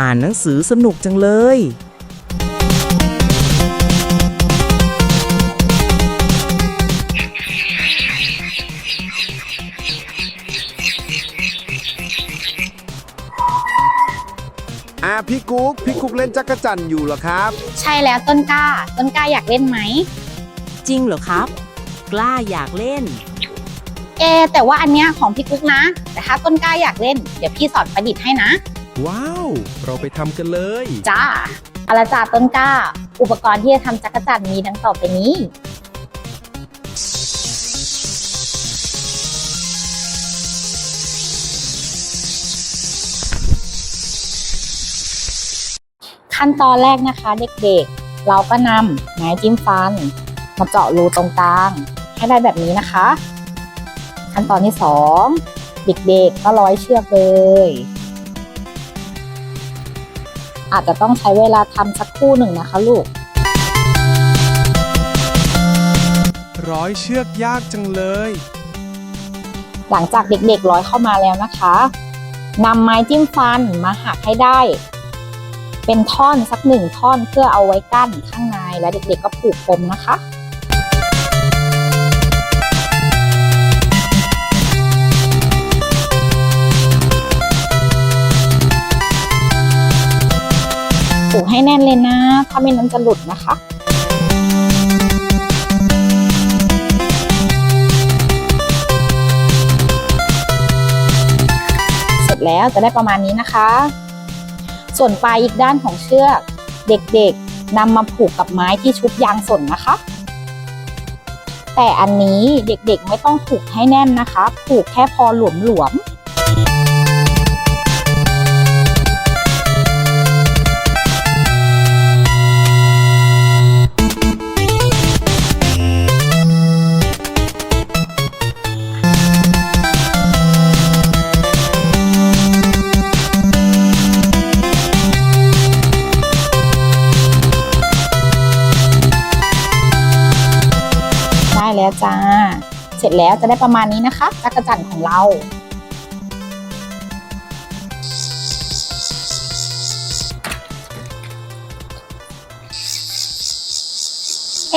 อ่านหนังสือสนุกจังเลย อ่าพี่กุ๊กพี่กุ๊กเล่นจักรจันทร์อยู่เหรอครับ ใช่แล้วต้นกล้า ต้นกล้าอยากเล่นไหม จริงเหรอครับ กล้าอยากเล่น เอะแต่ว่าอันเนี้ยของพี่กุ๊กนะ แต่ถ้าต้นกล้าอยากเล่น เดี๋ยวพี่สอนประดิษฐ์ให้นะ ว้าว เราไปทำกันเลย จ้าเอาละจ้าต้นกล้า อุปกรณ์ที่จะทำจักรจันทร์มีดังต่อไปนี้ ขั้นตอนแรกนะคะเด็กๆ เราก็นำไม้จิ้มฟัน มาเจาะรูตรงกลาง ให้ได้แบบนี้นะคะ ขั้นตอนที่สองเด็กๆก็ร้อยเชือกเลย อาจจะต้องใช้เวลาทำสักครู่หนึ่งนะคะลูก ร้อยเชือกยากจังเลย หลังจากเด็กๆร้อยเข้ามาแล้วนะคะนำไม้จิ้มฟันมาหักให้ได้ เป็นท่อนสักหนึ่งท่อนเพื่อเอาไว้กั้นข้างในและเด็กๆก็ผูกปมนะคะ ผูกให้แน่นเลยนะ ถ้าไม่นั้นจะหลุดนะคะเสร็จแล้วจะได้ประมาณนี้นะคะ ส่วนปลายอีกด้านของเชือก เด็กๆนำมาผูกกับไม้ที่ชุบยางสนนะคะ แต่อันนี้เด็กๆไม่ต้องผูกให้แน่นนะคะ ผูกแค่พอหลวมๆ แล้วจ้า เสร็จแล้วจะได้ประมาณนี้นะคะจักรจันของเราเอ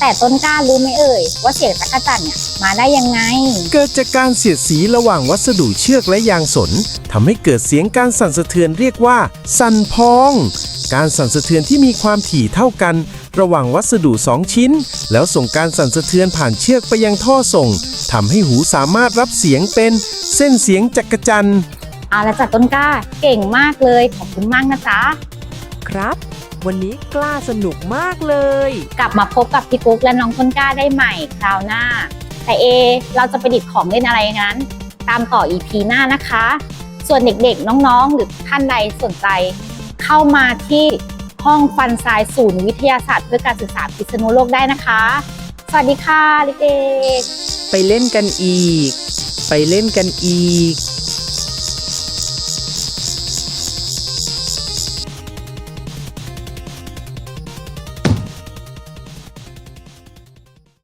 แต่ต้นกล้ารู้ไหมเอ่ย ว่าเสียงจักรจันทร์เนี่ยมาได้ยังไง เกิดจากการเสียดสีระหว่างวัสดุเชือกและยางสนทำให้เกิดเสียงการสั่นสะเทือนเรียกว่า สั่นพอง การสั่นสะเทือนที่มีความถี่เท่ากัน ระหว่างวัสดุสองชิ้น แล้วส่งการสั่นสะเทือนผ่านเชือกไปยังท่อส่งทำให้หูสามารถรับเสียงเป็นเส้นเสียงจักรจันทร์เอาละจ้ะต้นกล้าเก่งมากเลยขอบคุณมากนะจ๊ะครับ วันนี้กล้าสนุกมากเลย กลับมาพบกับพี่กุ๊กและน้องต้นกล้าได้ใหม่คราวหน้า แต่เอ เราจะประดิษฐ์ของเล่นอะไรนั้น ตามต่อ EP หน้านะคะ ส่วนเด็กๆ น้องๆ หรือท่านใดสนใจ เข้ามาที่ห้องฟันทรายศูนย์วิทยาศาสตร์ เพื่อการศึกษาพิษณุโลกได้นะคะ สวัสดีค่ะเด็กๆ ไปเล่นกันอีก ไปเล่นกันอีก